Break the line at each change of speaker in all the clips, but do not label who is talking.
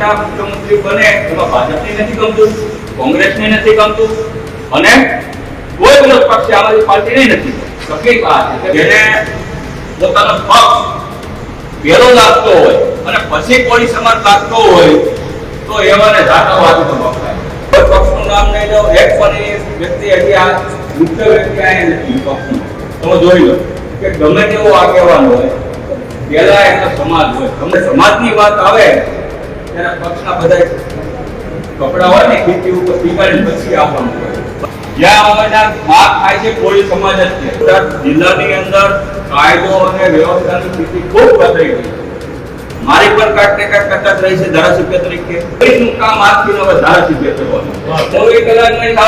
નેતા મુખ્યમંત્રી બને, એમાં ભાજપને નથી ગમતું, કોંગ્રેસને નથી ગમતું, અને કોઈ વિરોધ પક્ષ આમ પાર્ટીને નથી તકલીફ આ છે? જેને પોતાનો પક્ષ પહેલો લાગતો હોય અને પછી કોઈ સમાજ લાગતો હોય, તો એવાને જાતવાદી તો વપરાય કોઈ પક્ષનું નામ નહીં લો એક પણ વ્યક્તિ હજી આ મુખ્ય વ્યક્તિ આ નથી પક્ષનું. તમે જોઈ લો કે ગમે તેવો આગેવાન હોય, પહેલા એનો સમાજ હોય. ગમે સમાજની વાત આવે ત્યારે પક્ષના બધા કપડા હોય ને ખીચી ઉપર પીકાડીને પછી આવવાનું હોય જ્યાં અમારા માગ થાય છે કોઈ સમાજ જ છે જિલ્લાની અંદર કાયદો અને વ્યવસ્થાની સ્થિતિ ખૂબ બદલાઈ ગઈ મારી પણ કાંઈક ને કાંઈક રહી છે ધારાસભ્ય તરીકે. પોલીસનું કામ આજથી હવે ધારાસભ્ય કરવાનું ચોવીસ કલાક નહીં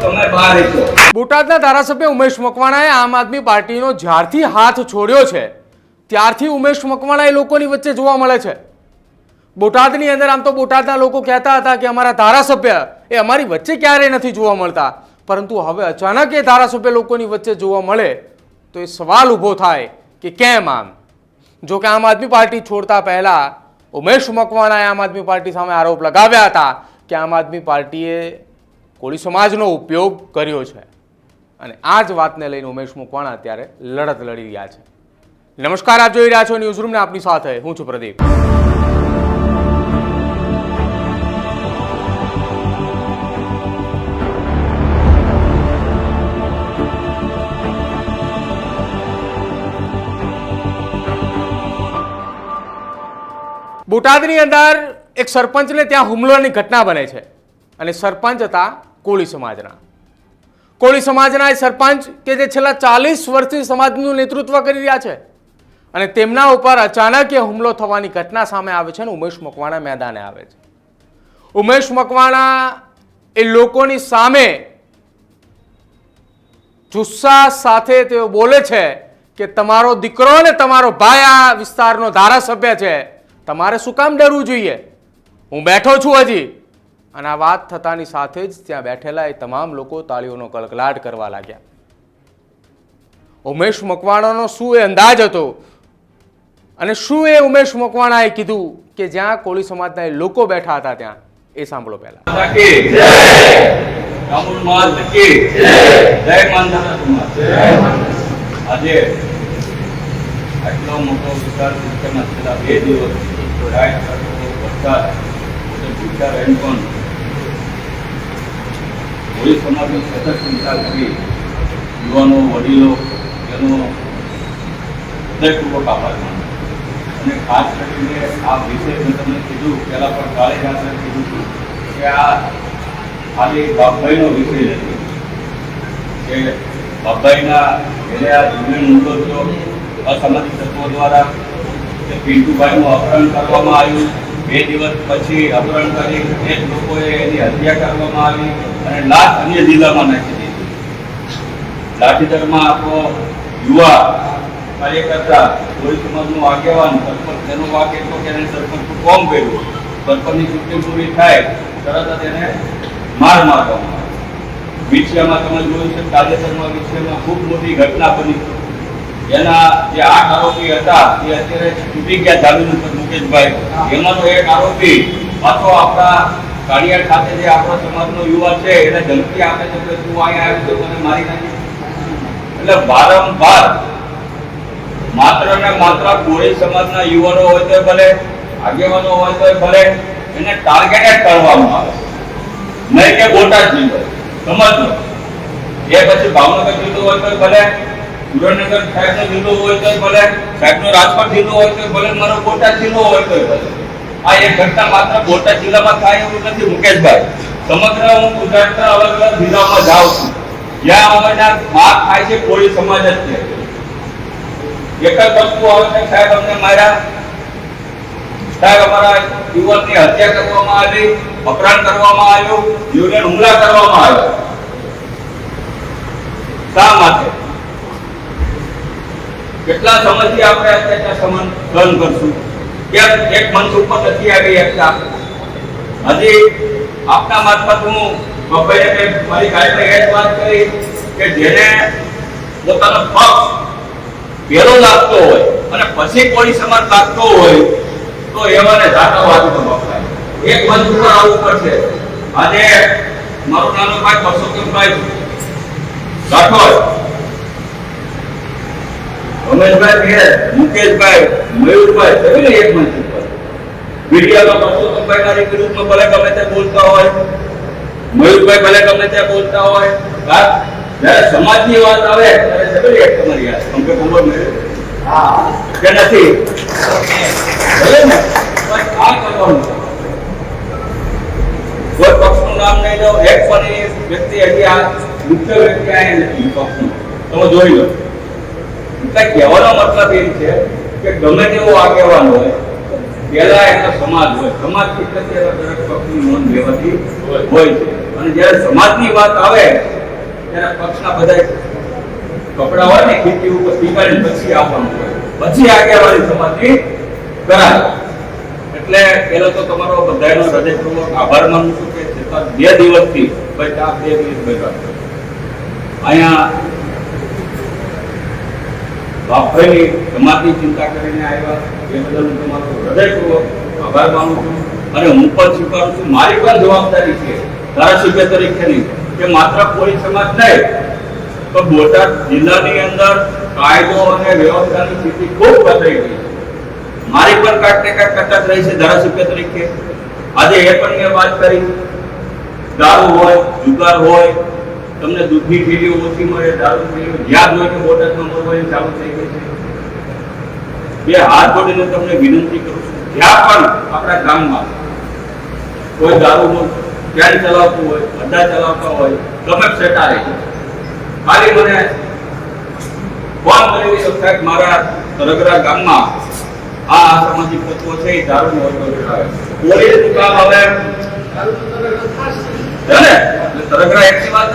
તમે બહાર રહેશો
બોટાદના ધારાસભ્ય ઉમેશ મકવાણાએ આમ આદમી પાર્ટીનો જ્યારથી હાથ છોડ્યો છે ત્યારથી ઉમેશ મકવાણા એ લોકોની વચ્ચે જોવા મળે છે. બોટાદની અંદર આમ તો બોટાદના લોકો કહેતા હતા કે અમારા ધારાસભ્ય એ અમારી વચ્ચે ક્યારેય નથી જોવા મળતા. પરંતુ હવે અચાનક એ ધારાસભ્ય લોકોની વચ્ચે જોવા મળે તો એ સવાલ ઊભો થાય કે કેમ આમ? જો કે આમ આદમી પાર્ટી છોડતા પહેલાં ઉમેશ મકવાણાએ આમ આદમી પાર્ટી સામે આરોપ લગાવ્યા હતા કે આમ આદમી પાર્ટીએ કોળી સમાજનો ઉપયોગ કર્યો છે. અને આ જ વાતને લઈને ઉમેશ મકવાણા અત્યારે લડત લડી રહ્યા છે. નમસ્કાર, આપ જોઈ રહ્યા છો ન્યૂઝરૂમને, આપની સાથે હું છું પ્રદીપ. બોટાદની અંદર એક સરપંચને ત્યાં હુમલોની ઘટના બને છે અને સરપંચ હતા કોળી સમાજના. કોળી સમાજના એ સરપંચ કે જે છેલ્લા ચાલીસ વર્ષથી સમાજનું નેતૃત્વ કરી રહ્યા છે અને તેમના ઉપર અચાનક એ હુમલો થવાની ઘટના સામે આવે છે અને ઉમેશ મકવાણા મેદાને આવે છે. ઉમેશ મકવાણા એ લોકોની સામે જુસ્સા સાથે તેઓ બોલે છે કે તમારો દીકરો ને તમારો ભાઈ આ વિસ્તારનો ધારાસભ્ય છે. તમારે શું કામ ડરવું જોઈએ? હું બેઠો છું હજી. અને આ વાત થતાની સાથે જ ત્યાં બેઠેલા એ તમામ લોકો તાળીઓનો કલકલાટ કરવા લાગ્યા. ઉમેશ મકવાણાનો શું એ અંદાજ હતો? અને શું એ ઉમેશ મકવાણાએ કીધું કે જ્યાં કોળી સમાજના એ લોકો બેઠા હતા ત્યાં? એ સાંભળો પહેલા.
આજે આટલો મોટો વિસ્તારમાં બે દિવસ રાત તડકો, વરસાદ અને ભૂખ્યા રહે પણ કોઈ સમાજની સતત ચિંતા કરી યુવાનો વડીલો તેનો હૃદયપૂર્વક આભાર માનો અને ખાસ કરીને આ વિષય મેં તમને કીધું પહેલાં પણ કાલે જ કીધું હતું કે આ ખાલી બાપભાઈનો વિષય નથી કે બાપભાઈના એને આ જીવન મુદ્દો થયો અસામાજિક તત્વો દ્વારા કે પિન્ટુભાઈનું અપહરણ કરવામાં આવ્યું. બે દિવસ પછી અપહરણ કરી એક લોકોએ એની હત્યા કરવામાં આવી અને લાશ અન્ય જિલ્લામાં નાખી દીધી. લાઠીદરમાં આપણો યુવા કાર્યકર્તા કોળી સમાજનું આગેવાન સરપંચ તેનો વાક એટલો કે એને સરપંચનું કોમ કર્યું. સરપંચની ચૂંટણી પૂરી થાય, તરત જ એને માર મારવામાં આવ્યો વિછિયામાં તમે જોયું છે તાજેતરમાં વિછિયામાં ખૂબ મોટી ઘટના બની. એના જે આઠ આરોપી હતા, એ અત્યારે છૂટી ગયા જામીન મુકેશભાઈ. એમાંનો એક આરોપી, પાછો આપણા કાળિયાર ખાતે જે આપણો સમાજનો યુવા છે, એને ધમકી આપે છે કે તું અહીંયા આવ્યો તો મને મારી નાખી. એટલે વારંવાર માત્ર ને માત્ર કોળી સમાજના યુવાનો હોય તો ભલે, આગેવાનો હોય તો ભલે, એને ટાર્ગેટેડ કરવામાં આવે નહીં કે બોટાદ જિલ્લો સમજજો એ પછી ભાવનગર જિલ્લો હોય તો ભલે સુરેન્દ્રનગર સાહેબનો જિલ્લો હોય તો ભલે, સાહેબનો રાજકોટ જિલ્લો હોય તો ભલે, મારો બોટાદ જિલ્લો હોય તો આ એક ઘટના માત્ર બોટાદ જિલ્લામાં થાય એવું નથી, મુકેશભાઈ. સમગ્ર હું ગુજરાતના અલગ અલગ જિલ્લામાં જાઉં છું. જ્યાં અમારા માગ થાય છે, કોળી સમાજ જ છે. એક જ વસ્તુ આવે છે, સાહેબ, અમને મારા સાહેબ, અમારા યુવકની હત્યા કરવામાં આવી અપરાણ કરવામાં આવ્યું યુનિયન હુમલા કરવામાં આવ્યો. શા માટે? કેટલા સમયથી આપણે અત્યાચાર સમન સહન કરશું. કેમ એક મંચ ઉપર નથી આવી શકતા. હજી આપના મારફત હું બબ્બાઈને કે મારી ગાડીને એ વાત કરી કે જેને પોતાનો પક્ષ પહેલો લાગતો હોય અને પછી કોઈ સમાજ લાગતો હોય, તો એવાને જાતવાદી તો બપાય એક મંચ ઉપર આવવું પડશે. આજે મારું નાનું ભાઈ પરસોત્તમભાઈ રાઠોડ. રમેશભાઈ પીર મુકેશભાઈ મયુરભાઈ સભીને એક મંચ ઉપર મીડિયામાં પરસોત્તમભાઈ ના વિરુદ્ધમાં ભલે ગમે તે બોલતા હોય મયુરભાઈ ભલે ગમે તે બોલતા હોય હા જ્યારે સમાજની વાત આવે ત્યારે સભી એક તમારી યાદ અમને ખબર મેળવે કે નથી ભલે ને બસ આ કરવાનું છે. કોઈ પક્ષનું નામ નહીં લો એક પણ એ વ્યક્તિ હજી આ મુખ્ય વ્યક્તિ આ નથી પક્ષનું તમે જોઈ લો એટલે કહેવાનો મતલબ એ છે કે ગમે તેવો આગેવાન હોય પહેલા એનો સમાજ હોય. સમાજ એટલે ત્યારે દરેક પક્ષની નોંધ લેવાતી હોય. છે. અને જ્યારે સમાજની વાત આવે ત્યારે પક્ષના બધા કપડા હોય ને ખેતી ઉપર પીકાડીને પછી આવવાનું હોય. પછી આગેવાની સમાજની કરાય. એટલે પેલો તો તમારો બધાનો હૃદયપૂર્વક આભાર માનું છું કે બે દિવસથી ભાઈ આ બે દિવસ બેઠા અહીંયા બાપભાઈની એમાંથી ચિંતા કરીને આવ્યા. એ બદલ હું તમારો હૃદયપૂર્વક આભાર માનું છું અને હું પણ સ્વીકારું છું. મારી પણ જવાબદારી છે ધારાસભ્ય તરીકેની કે માત્ર પોલીસ સમાજ નહીં તો બોટાદ જિલ્લાની અંદર કાયદો અને વ્યવસ્થાની સ્થિતિ ખૂબ બદલાઈ ગઈ મારી પણ કાંઈક ને કાંઈક કચાશ રહી છે ધારાસભ્ય તરીકે. આજે એ પણ મેં વાત કરી. દારૂ હોય, જુગાર હોય તમને દૂધની થેલીઓ ઓછી મળે, દારૂ થેલીઓ જ્યાં જોઈએ બોટાદમાં મળવાની ચાલુ થઈ ગઈ છે. બે હાથ જોડીને તમને વિનંતી કરું છું, જ્યાં પણ આપણા ગામમાં કોઈ દારૂ ક્યાંય ચલાવતું હોય, અડ્ડા ચલાવતા હોય, ગમે સેટા રહી ખાલી મને ફોન કરી દીધો સાહેબ મારા તરગરા ગામમાં આ સામાજિક તત્વો છે, એ દારૂ પોલીસનું કામ હવે ને? એટલે તરગરા એકની વાત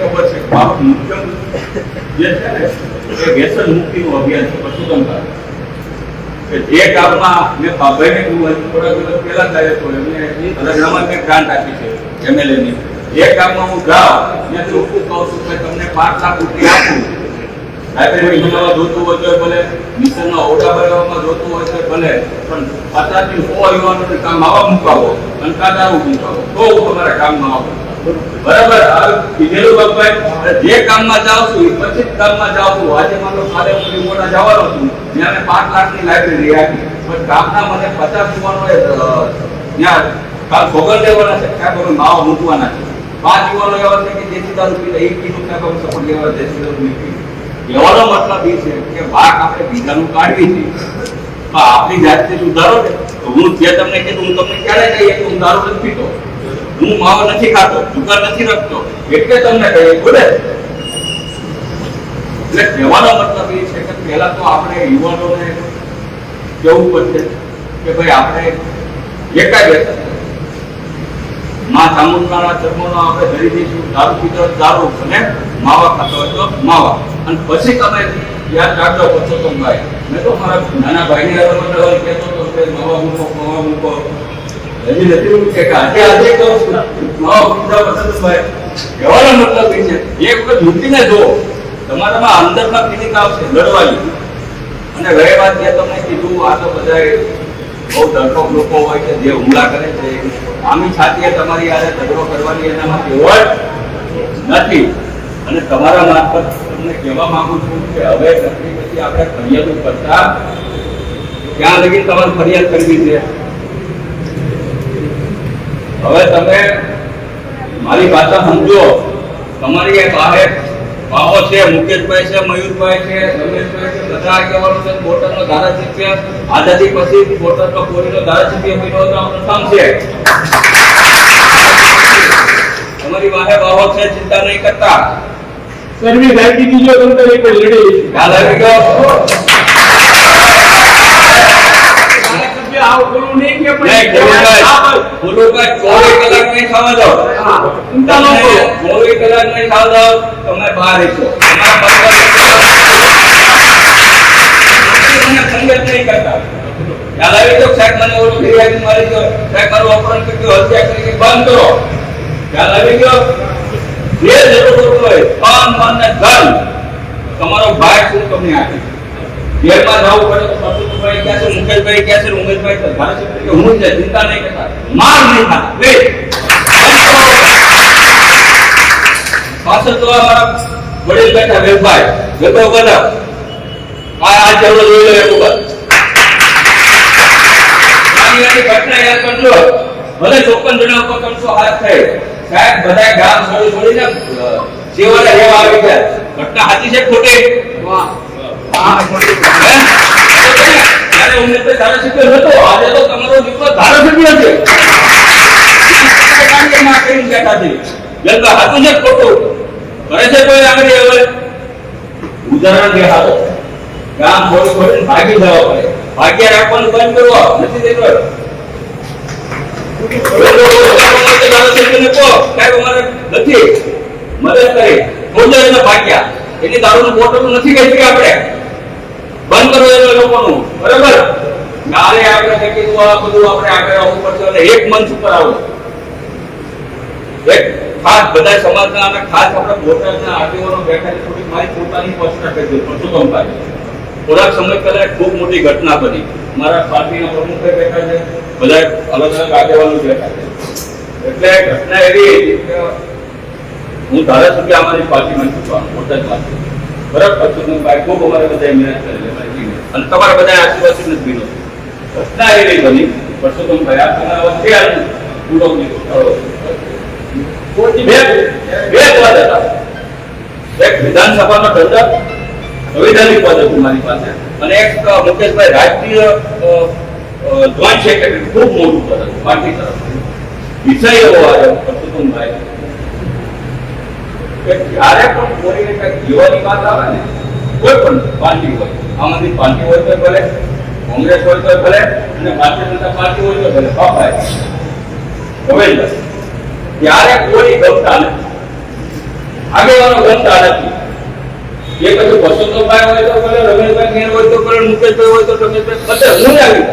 ખબર છે મુખ્ય છે ને એ જે કામમાં મેં હું થોડા દિવસ પહેલા આવ્યો હતો એમને અલગનામાં મેં ગ્રાન્ટ આપી છે એમએલએ ની જે કામમાં હું જાઉં ત્યાં ચોખ્ખું કહું છું કે તમને પાંચ લાખ રૂપિયા આપું. બનાવવા જોતું હોય તો ભલે, મિશનના બનાવવામાં જોતું હોય તો પણ સો યુવાનોને કામ આવા મુકાવો અને કાદારું મુકાવો તો હું તમારા કામમાં આવું. બરાબર કીધેલું બાપભાઈ જે કામમાં જાઉં છું પછી કામમાં જાઉં છું. આજે મારો કાલે હું જવાનો છું ત્યાં મેં પાંચ લાખની લાઇબ્રેરી આપી. પણ ગામના મને પચાસ યુવાનો ત્યાં કાલ ભોગલ લેવાના છે. સાહેબ બધું માવા મૂકવાના છે. પાંચ યુવાનો એવા છે કે જેથી દારૂ પીતા એક કિલો સાહેબ બધું સફળ લેવા જેથી દારૂ નહીં મતલબ એ છે કે વાક આપણે બીજાનું કાઢવી છે. પણ આપણી જાતને સુધારો ને હું જે તમને કીધું, હું તમને ક્યારે કહીએ કે હું દારૂ નથી પીતો? હું માવો નથી ખાતો, જુગાર નથી રખતો. એટલે તમને કહે બોલે? એટલે કહેવાનો મતલબ એ છે કે પહેલા તો આપણે યુવાનોને કેવું પડશે કે ભાઈ આપણે એકાગ્રમાં ચામુંડાના ધર્મનો આપણે ધરી દઈશું, દારૂ પીતો દારૂ અને માવા ખાતો હોય તો માવા. અને પછી તમે યાદ રાખજો ભાઈ મેં તો મારા નાના ભાઈને ને રમત કહેતો હતો કે માવા મૂકો માવા મૂકો. નથી મૂકીને જો તમારામાં અંદરમાં ફિલિંગ આવશે લડવાની. અને તમને કીધું, આ તો બધાય બહુ ડરપોક લોકો હોય છે, જે હુમલા કરે છે. આમી છાતીએ તમારી યારે ઝઘડો કરવાની એનામાં કેવળ નથી. અને તમારા મારફત તમને કહેવા માંગુ છું કે હવે પછી પછી આપણે ફરિયાદો કરતા ક્યાં લગી તમારે ફરિયાદ કરવી છે. હવે તમે મારી ભાષા સમજો. તમારી એક બહાર બાવો છે મુકેશભાઈ છે મયુરભાઈ છે રમેશભાઈ છે બધા આગેવાનો છે બોટાદનો ધારાસભ્ય. આઝાદી પછી બોટાદનો કોરીનો ધારાસભ્ય બન્યો હતો પ્રથમ છે. તમારી વાહે બાવો છે ચિંતા નહીં કરતા.
સર્વે ગાડી દીજો તમે તો એક લડી
આવી ગયો
ધારાસભ્ય આવું બોલવું નહીં કે
ગુરુભાઈ, ગુરુભાઈ, ચોવીસ કલાક નહીં ખાવા દો. ચોવીસ કલાક નહીં ખાવા દો, તમે બહાર રહેશો. સંગત નહીં કરતા. ખ્યાલ આવી તો સાહેબ મને ઓલું ફરિયાદ મારી ગયો. સાહેબ મારું અપહરણ કર્યું હત્યા કરી બંધ કરો. ખ્યાલ આવી ગયો? જે જરૂર હોય તન મન ને ધન તમારો ભાઈ શું તમને આપે? જવું ઘટના યાદ ભલે ચોપન જણા ઉપર ત્રણસો હાથ થાય. સાહેબ, બધા ગામ છોડી છોડીને છેવાડે રહેવા આવી ગયા. ઘટના છે ખોટી? વાહ. ભાગ્ય રાખવાનું બંધ કરવો નથી. નથી મદદ કરી ભાગ્યા. એની દારૂનું બોટલ નથી કહી શકીએ આપણે. થોડાક સમય પહેલા ખૂબ મોટી ઘટના બની. મારા પાર્ટીના પ્રમુખે બેઠા છે બધા અલગ અલગ આગેવાનો બેઠા છે. એટલે ઘટના એવી હું ધારાસભ્ય અમારી પાર્ટીમાં ચૂંટવાનું બોટાદમાંથી બરાબર પરસોત્તમભાઈ ખૂબ અમારે બધા મહેનત કરેલી અને તમારા બધા આશીર્વાદ નથી ભીનો. ઘટના એવી બની પરસોત્તમભાઈ આ તમારા વચ્ચે આવ્યું બે બે પદ હતા. એક વિધાનસભાનો દંડક સંવિધાનિક પદ હતું મારી પાસે. અને એક મુકેશભાઈ રાજકીય જોઈન્ટ સેક્રેટરી ખૂબ મોટું પદ હતું પાર્ટી તરફથી વિષય એવો આવ્યો પરસોત્તમભાઈ કે જ્યારે પણ કોઈને કંઈક જીવવાની વાત આવે ને, કોઈ પણ પાર્ટી હોય, આમ આદમી પાર્ટી હોય તો ભલે, કોંગ્રેસ હોય તો ભલે, અને ભારતીય જનતા પાર્ટી હોય તો ભલે, હા ભાઈ. ગોવિંદ ત્યારે કોઈ ગમતા નથી, આગેવાનો ગમતા નથી, એ પછી વસંતભાઈ હોય તો ભલે, રમેશભાઈ ખેર હોય તો ભલે, મુકેશભાઈ હોય તો રમેશભાઈ, બધે હું આવી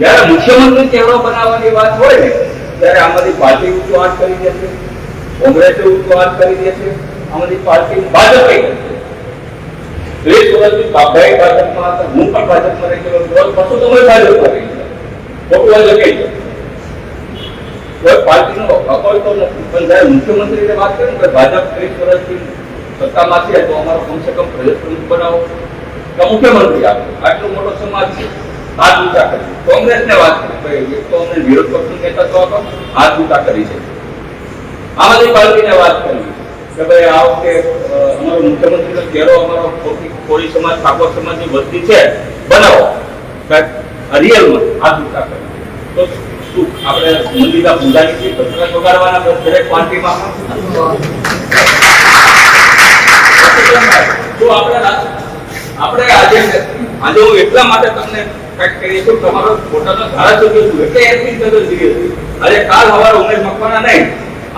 જયારે મુખ્યમંત્રી ચહેરો બનાવવાની વાત હોય ને, ત્યારે આમાંથી પાર્ટી ઉચ્ચ વાત કરી દે છે. વાત કરી, કે ભાજપ ત્રીસ વર્ષથી સત્તામાં છે, તો અમારો કમસે કમ પ્રદેશ પ્રમુખ બનાવો. કે મુખ્યમંત્રી આપો. આટલો મોટો સમાજ છે. હાથ ઊંચા કરી. કોંગ્રેસને વાત કરી. તો અમને વિરોધ પક્ષનું નેતૃત્વ આપો હાથ ઊંચા કરી છે. આમ પાર્ટીને વાત કરી. કે ભાઈ આ વખતે અમારો મુખ્યમંત્રીનો ચહેરો અમારો કોળી સમાજ ઠાકોર સમાજની વસ્તી છે. બનાવો. રિયલમાં આ ઊંચા કરી. તો શું, આપણે મંદિરના પૂજાની જે વગાડવાના બસ દરેક પાર્ટીમાં? તો આપણે આપણે આજે આજે હું એટલા માટે તમને કંઈક કહીએ છું તમારો પોતાનો ધારાસભ્ય છું. એટલે એમની કદર સિરિયસ આજે કાલ સવારે ઉમેશ મકવાના નહીં.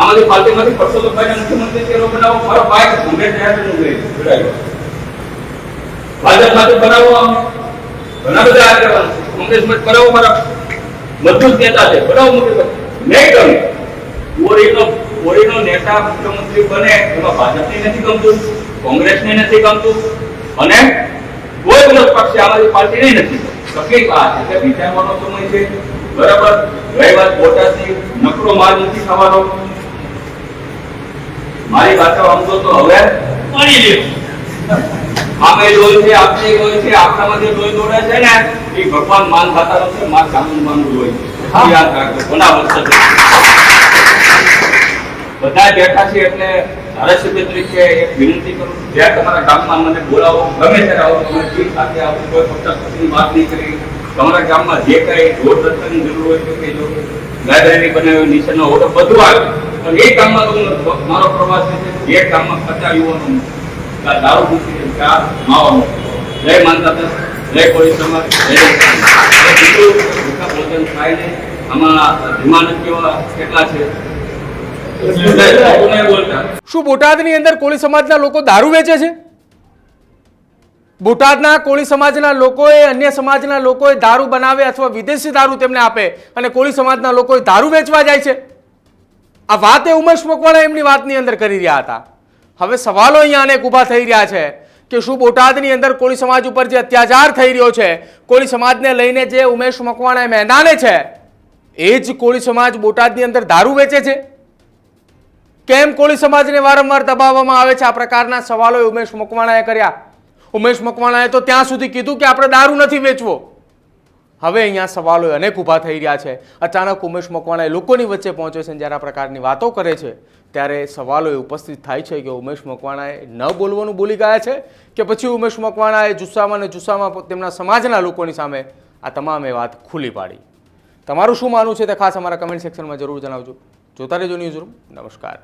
આમાંથી પાર્ટીમાંથી પરસોત્તમભાઈને મુખ્યમંત્રી ચહેરો બનાવો મારો ભાઈ જયાભાઈનું ઉમેશ જોડાયો. ભાજપમાંથી બનાવો આમ. ઘણા બધા આગેવાન. કોંગ્રેસમાં બનાવો મારા મજબૂત નેતા છે. બનાવો મોટી નહીં ગમે કોરીનો કોરીનો નેતા મુખ્યમંત્રી બને એમાં ભાજપને નથી ગમતું કોંગ્રેસને નથી ગમતું અને કોઈ વિરોધ પક્ષ છે, આમ આદમી પાર્ટીને નથી તકલીફ આ છે? કે વિચારવાનો સમય છે. બરાબર? રહી વાત બોટાદની નકરો માર નથી થવાનો મારી ભાષા સમજો તો હવે? પડી લે આમે લોહી છે આપને લોહી છે આપણામાંથી લોહી દોડે છે ને એ ભગવાન માન ખાતા છે માન કાનૂન માન લોહી યાદ રાખજો ઘણા વર્ષ બધા બેઠા છે એટલે ધારાસભ્ય તરીકે એક વિનંતી કરું જ્યાં તમારા ગામમાં મને બોલાવો ગમે ત્યારે આવો તમે ટીમ સાથે આવો કોઈ પક્ષની વાત નહીં કરી. તમારા ગામમાં જે કઈ રોડ રસ્તાની જરૂર હોય તો કહેજો લાઇબ્રેરી બનાવી નીચેનો હોટલ બધું આવે. એ કામમાં તો મારો પ્રવાસ છે એ કામમાં પચાસ યુવાનો દારૂ મૂકી ચા માવા મૂકી જય માનતા જય કોઈ સમાજ, જય ભોજન થાય ને આમાં ધીમાન કેવા કેટલા છે?
શું બોટાદની અંદર કોળી સમાજના લોકો દારૂ વેચે છે? બોટાદના કોળી સમાજના લોકોએ અન્ય સમાજના લોકોએ દારૂ બનાવે અથવા વિદેશી દારૂ તેમને આપે અને કોળી સમાજના લોકોએ દારૂ વેચવા જાય છે? આ વાત એ ઉમેશ મકવાણા એમની વાતની અંદર કરી રહ્યા હતા. હવે સવાલો અહીંયા અનેક ઊભા થઈ રહ્યા છે કે શું બોટાદની અંદર કોળી સમાજ ઉપર જે અત્યાચાર થઈ રહ્યો છે, કોળી સમાજને લઈને જે ઉમેશ મકવાણા મેદાને છે, એ જ કોળી સમાજ બોટાદની અંદર દારૂ વેચે છે? કેમ કોળી સમાજને વારંવાર દબાવવામાં આવે છે? આ પ્રકારના સવાલો ઉમેશ મકવાણાએ કર્યા. ઉમેશ મકવાણાએ તો ત્યાં સુધી કીધું કે આપણે દારૂ નથી વેચવો. હવે અહીંયા સવાલો અનેક ઊભા થઈ રહ્યા છે. અચાનક ઉમેશ મકવાણા એ લોકોની વચ્ચે પહોંચે છે જ્યારે આ પ્રકારની વાતો કરે છે, ત્યારે સવાલો એ ઉપસ્થિત થાય છે કે ઉમેશ મકવાણાએ ન બોલવાનું બોલી ગયા છે કે પછી ઉમેશ મકવાણાએ જુસ્સામાં અને જુસ્સામાં તેમના સમાજના લોકોની સામે આ તમામે વાત ખુલ્લી પાડી. તમારું શું માનવું છે તે ખાસ અમારા કમેન્ટ સેક્શનમાં જરૂર જણાવજો. જોતા રહેજો ન્યૂઝ રૂમ નમસ્કાર.